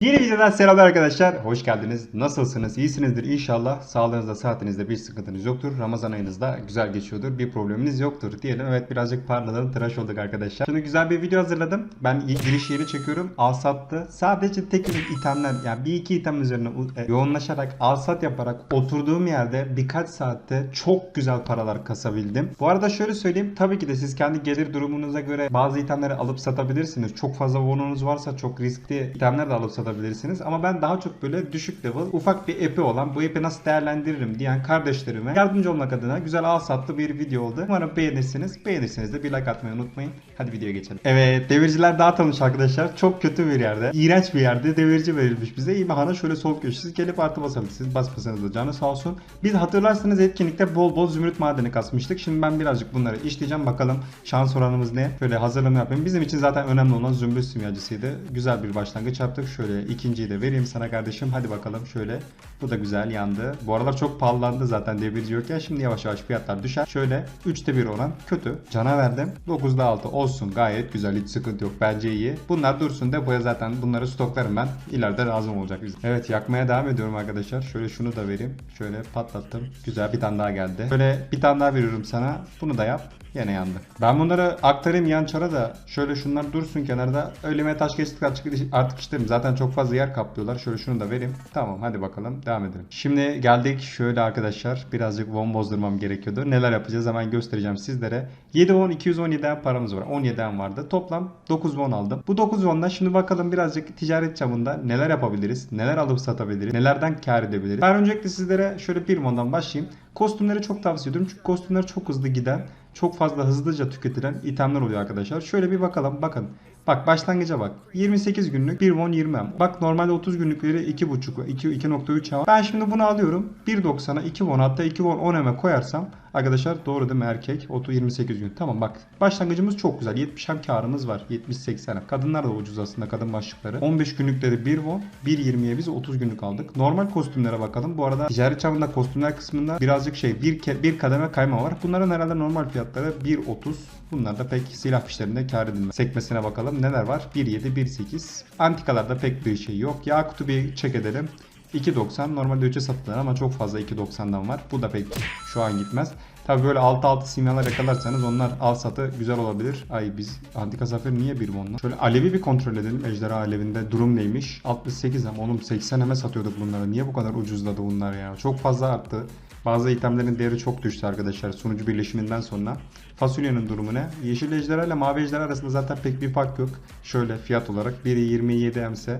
Yeni videodan selamlar arkadaşlar. Hoş geldiniz. Nasılsınız? İyisinizdir inşallah. Sağlığınızda, saatinizde bir sıkıntınız yoktur. Ramazan ayınızda güzel geçiyordur. Bir probleminiz yoktur diyelim. Evet birazcık parladım. Tıraş olduk arkadaşlar. Şimdi güzel bir video hazırladım. Ben giriş yeri çekiyorum. Alsat'tı. Sadece teknik itemler yani bir iki item üzerine e, yoğunlaşarak alsat yaparak oturduğum yerde birkaç saatte çok güzel paralar kasabildim. Bu arada şöyle söyleyeyim. Tabii ki de siz kendi gelir durumunuza göre bazı itemleri alıp satabilirsiniz. Çok fazla bonunuz varsa çok riskli itemler de alıp satabilirsiniz. Ama ben daha çok böyle düşük level ufak bir epi olan bu epi nasıl değerlendiririm diyen kardeşlerime yardımcı olmak adına güzel al satlı bir video oldu. Umarım beğenirsiniz. Beğenirseniz de bir like atmayı unutmayın. Hadi videoya geçelim. Evet devirciler dağıtılmış arkadaşlar. Çok kötü bir yerde. iğrenç bir yerde devirci verilmiş bize. İmahan'a şöyle sol köşesiz gelip artı basabilirsiniz. Basmasanız da canı sağ olsun. Biz hatırlarsanız etkinlikte bol bol zümrüt madeni kasmıştık. Şimdi ben birazcık bunları işleyeceğim. Bakalım şans oranımız ne? Şöyle hazırlama yapayım. Bizim için zaten önemli olan zümrüt simyacısıydı. Güzel bir başlangıç yaptık. Şöyle ikinciyi de vereyim sana kardeşim. Hadi bakalım şöyle. Bu da güzel yandı. Bu aralar çok pahalandı zaten devirci yokken. Şimdi yavaş yavaş fiyatlar düşer. Şöyle 3'te 1 oran kötü. Cana verdim. 9'da 6 olsun. Gayet güzel. Hiç sıkıntı yok. Bence iyi. Bunlar dursun depoya zaten bunları stoklarım ben. İleride lazım olacak. Evet yakmaya devam ediyorum arkadaşlar. Şöyle şunu da vereyim. Şöyle patlattım. Güzel bir tane daha geldi. Şöyle bir tane daha veriyorum sana. Bunu da yap. Yine yandı. Ben bunları aktarayım yan çara da şöyle şunlar dursun kenarda. Ölüme taş geçtik artık, artık. Zaten çok fazla yer kaplıyorlar. Şöyle şunu da vereyim. Tamam hadi bakalım devam edelim. Şimdi geldik şöyle arkadaşlar. Birazcık won bozdurmam gerekiyordu. Neler yapacağız hemen göstereceğim sizlere. 7 won 217 en paramız var. 17 en vardı. Toplam 9 won aldım. Bu 9 won'dan şimdi bakalım birazcık ticaret çamında neler yapabiliriz? Neler alıp satabiliriz? Nelerden kar edebiliriz? Ben öncelikle sizlere şöyle bir won'dan başlayayım. Kostümleri çok tavsiye ediyorum. Çünkü kostümler çok hızlı giden çok fazla hızlıca tüketilen itemler oluyor arkadaşlar. Şöyle bir bakalım. Bakın. Bak başlangıca bak. 28 günlük 1 won 20 em. Bak normalde 30 günlükleri 2.5 2 2.3 em. Ben şimdi bunu alıyorum. 1.90'a 2 won hatta 2 won 10 em'e koyarsam arkadaşlar doğru değil mi erkek? 30 28 gün. Tamam bak. Başlangıcımız çok güzel. 70 em karımız var. 70 80 em. Kadınlar da ucuz aslında kadın başlıkları. 15 günlükleri 1 won. 1.20'ye biz 30 günlük aldık. Normal kostümlere bakalım. Bu arada ticaret çağında kostümler kısmında birazcık şey bir, ke- bir kademe kayma var. Bunların herhalde normal fiyatları 1.30. Bunlar da pek silah fişlerinde kar edilmez. Sekmesine bakalım neler var? 1.7, 1.8. Antikalarda pek bir şey yok. Yakut'u bir çek edelim. 2.90 normalde 3'e satılır ama çok fazla 2.90'dan var. Bu da pek şu an gitmez. Tabi böyle 6-6 simyalar yakalarsanız onlar al satı güzel olabilir. Ay biz antika zafer niye bir onunla? Şöyle alevi bir kontrol edelim. Ejderha alevinde durum neymiş? 68 hem oğlum 80 heme satıyorduk bunları. Niye bu kadar ucuzladı bunlar ya? Çok fazla arttı. Bazı itemlerin değeri çok düştü arkadaşlar sunucu birleşiminden sonra. Fasulyenin durumu ne? Yeşil ejderha ile mavi ejderha arasında zaten pek bir fark yok. Şöyle fiyat olarak biri 27 emse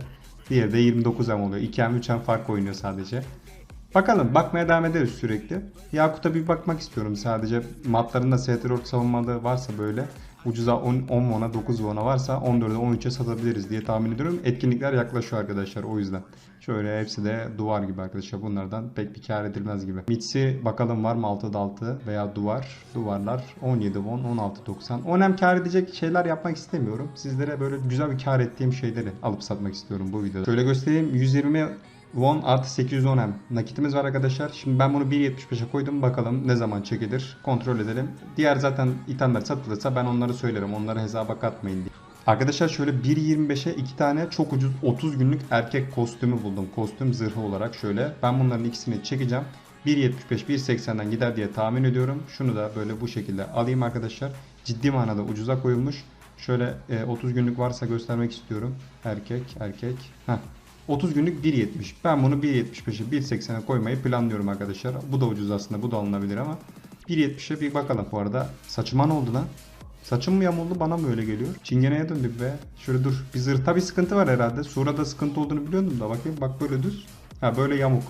diğeri de 29 em oluyor. 2 em 3 em fark oynuyor sadece. Bakalım bakmaya devam ederiz sürekli. Yakut'a bir bakmak istiyorum sadece. Matlarında STR savunmalı varsa böyle ucuza 10, 10 won'a 9 won'a varsa 14'e 13'e satabiliriz diye tahmin ediyorum. Etkinlikler yaklaşıyor arkadaşlar o yüzden. Şöyle hepsi de duvar gibi arkadaşlar bunlardan pek bir kar edilmez gibi. Mitsi bakalım var mı 6'da 6 veya duvar. Duvarlar 17 won 16.90. Onem kar edecek şeyler yapmak istemiyorum. Sizlere böyle güzel bir kar ettiğim şeyleri alıp satmak istiyorum bu videoda. Şöyle göstereyim 120 Won artı 810 M nakitimiz var arkadaşlar. Şimdi ben bunu 1.75'e koydum. Bakalım ne zaman çekilir. Kontrol edelim. Diğer zaten itemler satılırsa ben onları söylerim. Onları hesaba katmayın diye. Arkadaşlar şöyle 1.25'e iki tane çok ucuz 30 günlük erkek kostümü buldum. Kostüm zırhı olarak şöyle. Ben bunların ikisini çekeceğim. 1.75 1.80'den gider diye tahmin ediyorum. Şunu da böyle bu şekilde alayım arkadaşlar. Ciddi manada ucuza koyulmuş. Şöyle e, 30 günlük varsa göstermek istiyorum. Erkek, erkek. Heh. 30 günlük 1.70. Ben bunu 1.75'e 1.80'e koymayı planlıyorum arkadaşlar. Bu da ucuz aslında. Bu da alınabilir ama 1.70'e bir bakalım bu arada. Saçıma ne oldu lan? Saçım mı yamuldu bana mı öyle geliyor? Çingeneye döndük be. Şöyle dur. Bir zırhta bir sıkıntı var herhalde. Surada sıkıntı olduğunu biliyordum da. Bakayım bak böyle düz. Ha böyle yamuk.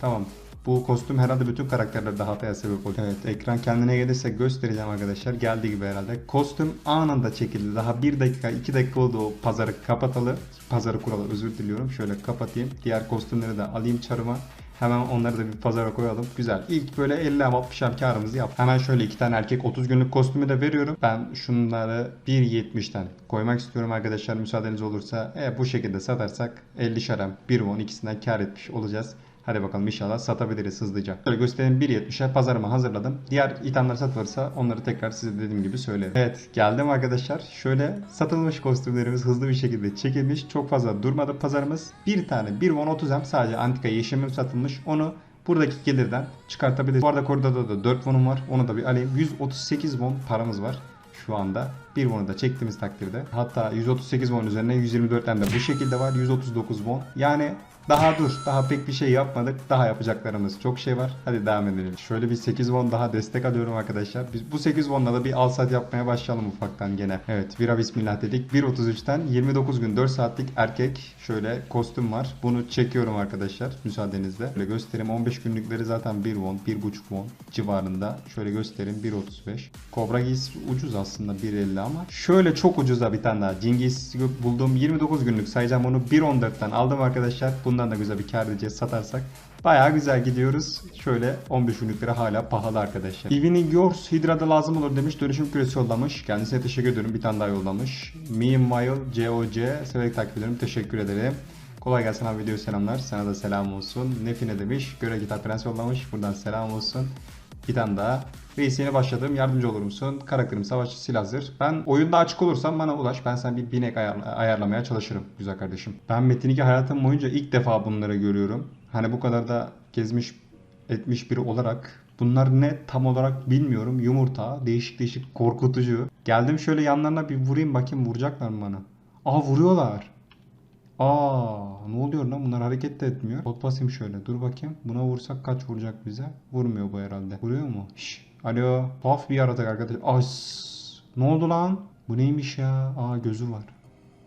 Tamam. Bu kostüm herhalde bütün karakterlerde hataya sebep oluyor. Evet ekran kendine gelirse göstereceğim arkadaşlar. Geldi gibi herhalde. Kostüm anında çekildi. Daha 1 dakika 2 dakika oldu o pazarı kapatalı. Pazarı kuralı özür diliyorum. Şöyle kapatayım. Diğer kostümleri de alayım çarıma. Hemen onları da bir pazara koyalım. Güzel. İlk böyle 50 am 60 am karımızı yap. Hemen şöyle iki tane erkek 30 günlük kostümü de veriyorum. Ben şunları 1.70'ten koymak istiyorum arkadaşlar müsaadeniz olursa. Eğer bu şekilde satarsak 50 şarem 1 won ikisinden kar etmiş olacağız. Hadi bakalım inşallah satabiliriz hızlıca. Şöyle göstereyim 1.70'e pazarıma hazırladım. Diğer itemler satılırsa onları tekrar size dediğim gibi söylerim. Evet geldim arkadaşlar. Şöyle satılmış kostümlerimiz hızlı bir şekilde çekilmiş. Çok fazla durmadı pazarımız. Bir tane 1 won 30 hem sadece antika yeşimim satılmış. Onu buradaki gelirden çıkartabiliriz. Bu arada koridorda da 4 won'um var. Onu da bir alayım. 138 won paramız var şu anda. Bir won'u da çektiğimiz takdirde. Hatta 138 won üzerine 124'ten de bu şekilde var. 139 won. Yani daha dur. Daha pek bir şey yapmadık. Daha yapacaklarımız çok şey var. Hadi devam edelim. Şöyle bir 8 won daha destek alıyorum arkadaşlar. Biz bu 8 won'la da bir al sat yapmaya başlayalım ufaktan gene. Evet vira bismillah dedik. 1.33'ten 29 gün 4 saatlik erkek şöyle kostüm var. Bunu çekiyorum arkadaşlar müsaadenizle. Şöyle göstereyim 15 günlükleri zaten 1 won 1.5 won civarında. Şöyle göstereyim 1.35. Cobra giys ucuz aslında 1.50 ama. Şöyle çok ucuza bir tane daha. Cingis buldum 29 günlük sayacağım onu 1.14'ten aldım arkadaşlar. Bundan da güzel bir kar edeceğiz satarsak. Bayağı güzel gidiyoruz. Şöyle 15 günlükleri hala pahalı arkadaşlar. Evening Yours Hydra'da lazım olur demiş. Dönüşüm küresi yollamış. Kendisine teşekkür ediyorum. Bir tane daha yollamış. Meanwhile COC severek takip ederim. Teşekkür ederim. Kolay gelsin abi video selamlar. Sana da selam olsun. Nefine demiş. Göre gitar prens yollamış. Buradan selam olsun. Bir tane daha. Reis yeni başladım. Yardımcı olur musun? Karakterim savaşçı sil hazır. Ben oyunda açık olursam bana ulaş. Ben sana bir binek ayarla- ayarlamaya çalışırım. Güzel kardeşim. Ben Metin 2 hayatım boyunca ilk defa bunları görüyorum. Hani bu kadar da gezmiş etmiş biri olarak Bunlar ne tam olarak bilmiyorum. Yumurta, değişik değişik korkutucu. Geldim şöyle yanlarına bir vurayım bakayım vuracaklar mı bana? Aa vuruyorlar. Aa ne oluyor lan bunlar hareket de etmiyor. Pot basayım şöyle dur bakayım. Buna vursak kaç vuracak bize? Vurmuyor bu herhalde. Vuruyor mu? Şş. Alo. Tuhaf bir yaratık arkadaş. As. Ne oldu lan? Bu neymiş ya? Aa gözü var.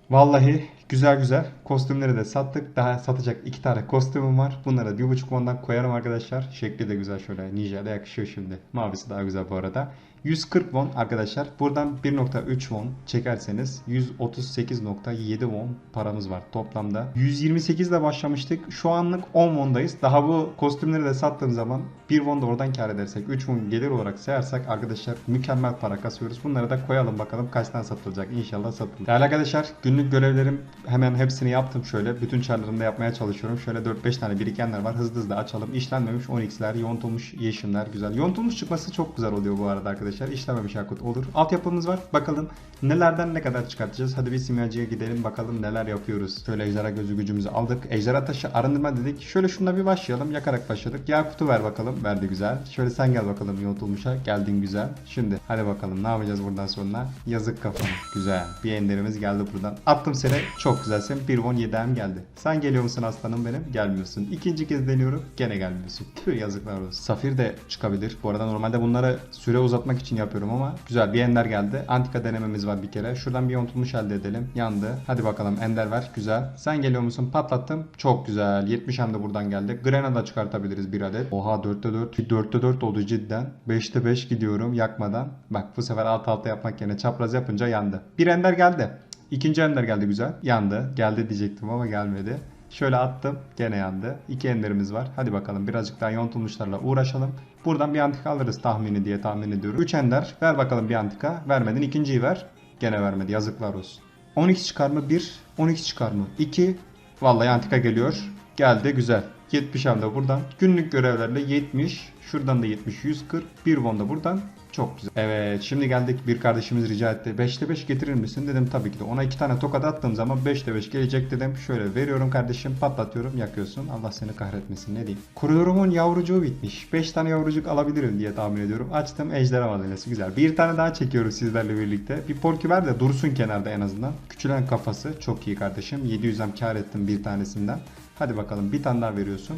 Vallahi güzel güzel. Kostümleri de sattık. Daha satacak iki tane kostümüm var. Bunlara bir buçuk ondan koyarım arkadaşlar. Şekli de güzel şöyle. Ninja'da yakışıyor şimdi. Mavisi daha güzel bu arada. 140 won arkadaşlar. Buradan 1.3 won çekerseniz 138.7 won paramız var toplamda. 128 ile başlamıştık. Şu anlık 10 won'dayız. Daha bu kostümleri de sattığım zaman 1 won da oradan kar edersek 3 won gelir olarak sayarsak arkadaşlar mükemmel para kasıyoruz. Bunları da koyalım bakalım kaçtan satılacak. İnşallah satılır. Değerli arkadaşlar günlük görevlerim hemen hepsini yaptım şöyle. Bütün çarlarımda yapmaya çalışıyorum. Şöyle 4-5 tane birikenler var. Hızlı hızlı açalım. İşlenmemiş 10x'ler, yontulmuş yeşimler güzel. Yontulmuş çıkması çok güzel oluyor bu arada arkadaşlar. İşlememiş yakut olur. Altyapımız var. Bakalım nelerden ne kadar çıkartacağız. Hadi bir simyacıya gidelim bakalım neler yapıyoruz. Şöyle ejderha gözü gücümüzü aldık. Ejderha taşı arındırma dedik. Şöyle şununla bir başlayalım. Yakarak başladık. Yakutu ver bakalım. Verdi güzel. Şöyle sen gel bakalım yontulmuşa. Geldin güzel. Şimdi hadi bakalım ne yapacağız buradan sonra. Yazık kafana. Güzel. Bir enderimiz geldi buradan. Attım seni. Çok güzelsin. 1 won 7 hem geldi. Sen geliyor musun aslanım benim? Gelmiyorsun. İkinci kez deniyorum. Gene gelmiyorsun. Tüh yazıklar olsun. Safir de çıkabilir. Bu arada normalde bunları süre uzatmak için yapıyorum ama güzel bir ender geldi. Antika denememiz var bir kere. Şuradan bir yontulmuş elde edelim. Yandı. Hadi bakalım ender ver. Güzel. Sen geliyor musun? Patlattım. Çok güzel. 70 hem de buradan geldi. Grenada çıkartabiliriz bir adet. Oha 4'te 4. 4'te 4 oldu cidden. 5'te 5 gidiyorum yakmadan. Bak bu sefer alt alta yapmak yerine çapraz yapınca yandı. Bir ender geldi. İkinci ender geldi güzel. Yandı. Geldi diyecektim ama gelmedi. Şöyle attım. Gene yandı. İki enderimiz var. Hadi bakalım birazcık daha yontulmuşlarla uğraşalım. Buradan bir antika alırız tahmini diye tahmin ediyorum. 3 ender. Ver bakalım bir antika. Vermedin. ikinciyi ver. Gene vermedi. Yazıklar olsun. 12 çıkar mı? 1. 12 çıkar mı? 2. Vallahi antika geliyor. Geldi. Güzel. 70 hem buradan. Günlük görevlerle 70. Şuradan da 70. 140. 1 won da buradan. Çok güzel. Evet şimdi geldik bir kardeşimiz rica etti. 5'te 5 getirir misin? Dedim tabii ki de. Ona 2 tane tokat attığım zaman 5'te 5 gelecek dedim. Şöyle veriyorum kardeşim patlatıyorum yakıyorsun. Allah seni kahretmesin ne diyeyim. Koridorumun yavrucuğu bitmiş. 5 tane yavrucuk alabilirim diye tahmin ediyorum. Açtım ejderha madenesi güzel. Bir tane daha çekiyoruz sizlerle birlikte. Bir porky ver de dursun kenarda en azından. Küçülen kafası çok iyi kardeşim. 700 hem kar ettim bir tanesinden. Hadi bakalım bir tane daha veriyorsun.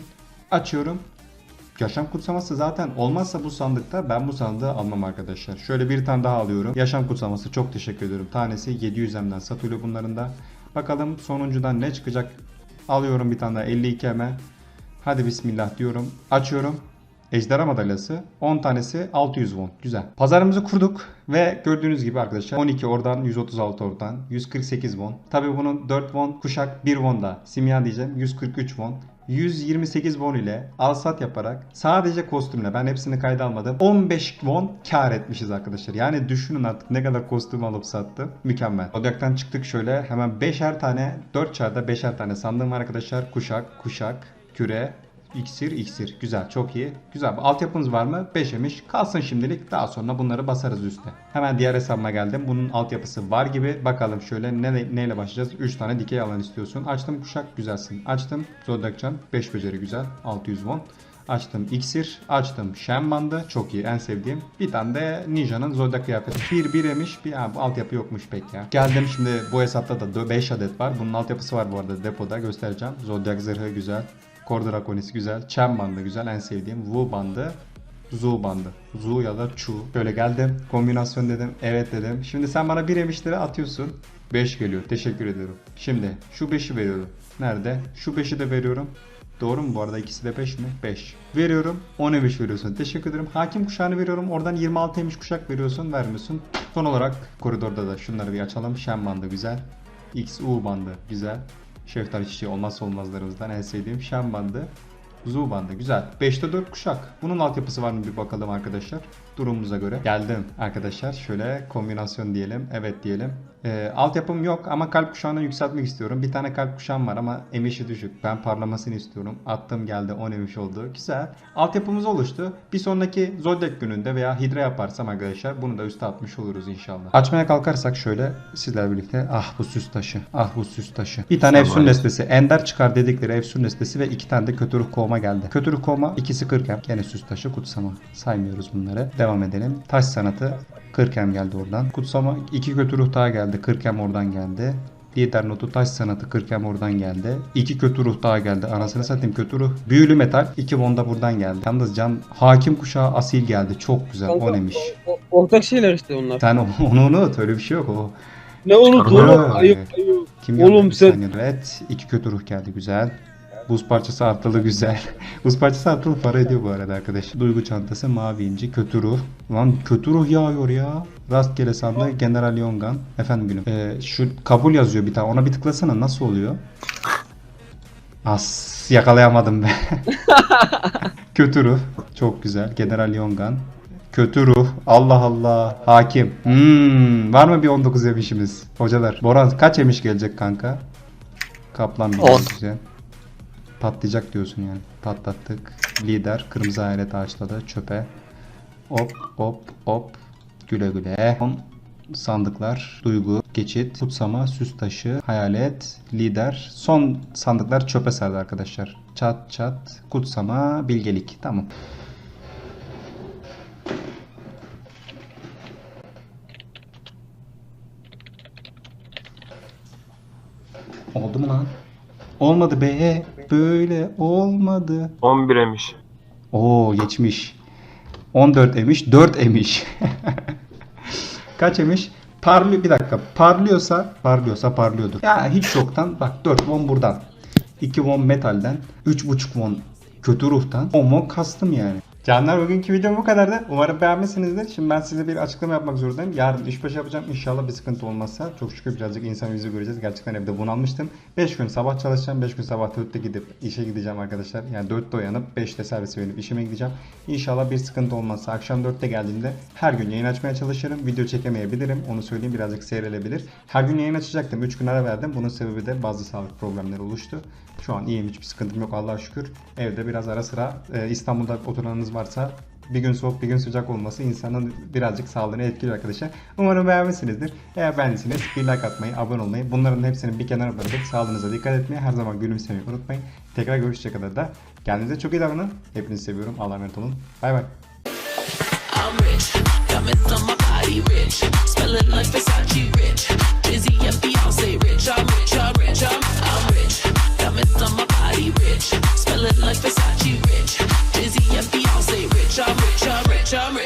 Açıyorum. Yaşam kutsaması zaten olmazsa bu sandıkta ben bu sandığı almam arkadaşlar. Şöyle bir tane daha alıyorum. Yaşam kutsaması çok teşekkür ediyorum. Tanesi 700 M'den satılıyor bunların da. Bakalım sonuncudan ne çıkacak. Alıyorum bir tane daha 52 M'e. Hadi bismillah diyorum. Açıyorum. Ejderha madalyası 10 tanesi 600 won. Güzel. Pazarımızı kurduk ve gördüğünüz gibi arkadaşlar 12 oradan 136 oradan 148 won. Tabi bunun 4 won kuşak 1 won da simya diyeceğim 143 won. 128 won ile alsat yaparak sadece kostümle ben hepsini kayda almadım. 15 won kar etmişiz arkadaşlar. Yani düşünün artık ne kadar kostüm alıp sattım. Mükemmel. Odaktan çıktık şöyle hemen 5'er tane 4 çarda 5'er tane sandığım var arkadaşlar. Kuşak, kuşak, küre, İksir, iksir. Güzel, çok iyi. Güzel. Altyapınız var mı? 5 emiş. Kalsın şimdilik. Daha sonra bunları basarız üste. Hemen diğer hesabıma geldim. Bunun altyapısı var gibi. Bakalım şöyle ne, neyle başlayacağız? 3 tane dikey alan istiyorsun. Açtım kuşak güzelsin. Açtım Zodakcan 5 beceri güzel. 600 won. Açtım iksir, açtım şen bandı. Çok iyi, en sevdiğim. Bir tane de Ninja'nın Zodiac kıyafeti. Bir bir emiş, bir ha, bu altyapı yokmuş pek ya. Geldim şimdi bu hesapta da 5 adet var. Bunun altyapısı var bu arada depoda göstereceğim. Zodiac zırhı güzel. Kor Draconis güzel. Chen bandı güzel, en sevdiğim. Wu bandı. Zu bandı. Zu ya da Chu. Böyle geldim. Kombinasyon dedim. Evet dedim. Şimdi sen bana bir emişleri atıyorsun. 5 geliyor. Teşekkür ediyorum. Şimdi şu 5'i veriyorum. Nerede? Şu 5'i de veriyorum. Doğru mu bu arada ikisi de 5 mi? 5. Veriyorum 10 emiş veriyorsun. Teşekkür ederim. Hakim kuşağını veriyorum. Oradan 26 emiş kuşak veriyorsun. Vermiyorsun. Son olarak koridorda da şunları bir açalım. Şen bandı güzel. XU bandı güzel. Şeftali çiçeği olmazsa olmazlarımızdan en sevdiğim şen bandı. Zu bandı güzel. 5'te 4 kuşak. Bunun altyapısı var mı bir bakalım arkadaşlar. Durumumuza göre. Geldim arkadaşlar. Şöyle kombinasyon diyelim. Evet diyelim. Ee, altyapım yok ama kalp kuşağını yükseltmek istiyorum. Bir tane kalp kuşağım var ama emişi düşük. Ben parlamasını istiyorum. Attım geldi 10 emiş oldu. Güzel. Altyapımız oluştu. Bir sonraki Zodiac gününde veya Hidra yaparsam arkadaşlar bunu da üste atmış oluruz inşallah. Açmaya kalkarsak şöyle sizler birlikte. Ah bu süs taşı. Ah bu süs taşı. Bir tane Efsun destesi. Ender çıkar dedikleri Efsun destesi ve iki tane de kötü ruh kovma geldi. Kötü ruh kovma ikisi 40 hem. Gene süs taşı kutsama. Saymıyoruz bunları. Devam edelim. Taş sanatı 40 hem geldi oradan. Kutsama iki kötü ruh daha geldi. 40 hem oradan geldi. Lider notu taş sanatı 40 hem oradan geldi. İki kötü ruh daha geldi. Anasını satayım kötü ruh. Büyülü metal 2 won da buradan geldi. Yalnız can hakim kuşağı asil geldi. Çok güzel. Kanka, O neymiş? o- o- ortak şeyler işte onlar. Sen onu unut. Öyle bir şey yok o. Ne unut? Ayıp ayıp. Kim Oğlum sen-. Evet. iki kötü ruh geldi. Güzel. Buz parçası artılı güzel. Buz parçası artılı para ediyor bu arada arkadaş. Duygu çantası mavi inci kötü ruh. Lan kötü ruh yağıyor ya. Rastgele sandığı General Yongan. Efendim gülüm. Ee, şu kabul yazıyor bir tane. Ona bir tıklasana. Nasıl oluyor? As yakalayamadım be. kötü ruh. Çok güzel. General Yongan. Kötü ruh. Allah Allah. Hakim. Hmm, var mı bir 19 yemişimiz? Hocalar. Boran kaç yemiş gelecek kanka? Kaplan bir güzel. Patlayacak diyorsun yani. Patlattık. Lider. Kırmızı hayalet ağaçladı. Çöpe. Hop hop hop. Güle güle. Sandıklar. Duygu. Geçit. Kutsama. Süs taşı. Hayalet. Lider. Son sandıklar çöpe sardı arkadaşlar. Çat çat. Kutsama. Bilgelik. Tamam. Oldu mu lan? Olmadı be. Böyle olmadı. 11 emiş. Oo geçmiş. 14 emiş, 4 emiş. Kaç emiş? Parlıyor bir dakika. Parlıyorsa, parlıyorsa parlıyordur. Ya hiç yoktan bak 4 won buradan. 2 won metalden, 3.5 won kötü ruhtan, 10 won kastım yani. Canlar bugünkü videom bu kadardı. Umarım beğenmişsinizdir. Şimdi ben size bir açıklama yapmak zorundayım. Yarın iş başı yapacağım. İnşallah bir sıkıntı olmazsa. Çok şükür birazcık insan yüzü göreceğiz. Gerçekten evde bunalmıştım. 5 gün sabah çalışacağım. 5 gün sabah 4'te gidip işe gideceğim arkadaşlar. Yani 4'te uyanıp 5'te servise binip işime gideceğim. İnşallah bir sıkıntı olmazsa akşam 4'te geldiğimde her gün yayın açmaya çalışırım. Video çekemeyebilirim. Onu söyleyeyim birazcık seyrelebilir. Her gün yayın açacaktım. 3 gün ara verdim. Bunun sebebi de bazı sağlık problemleri oluştu. Şu an iyiyim. Hiçbir sıkıntım yok Allah'a şükür. Evde biraz ara sıra e, İstanbul'da oturanınız varsa bir gün soğuk bir gün sıcak olması insanın birazcık sağlığını etkiliyor arkadaşlar. Umarım beğenmişsinizdir. Eğer beğendiyseniz bir like atmayı, abone olmayı, bunların hepsini bir kenara bırakıp sağlığınıza dikkat etmeyi, her zaman gülümsemeyi unutmayın. Tekrar görüşecek kadar da kendinize çok iyi davranın. Hepinizi seviyorum. Allah'a emanet olun. Bay bay. I'm rich, diamonds on my body rich, smelling like like Versace rich, I'm.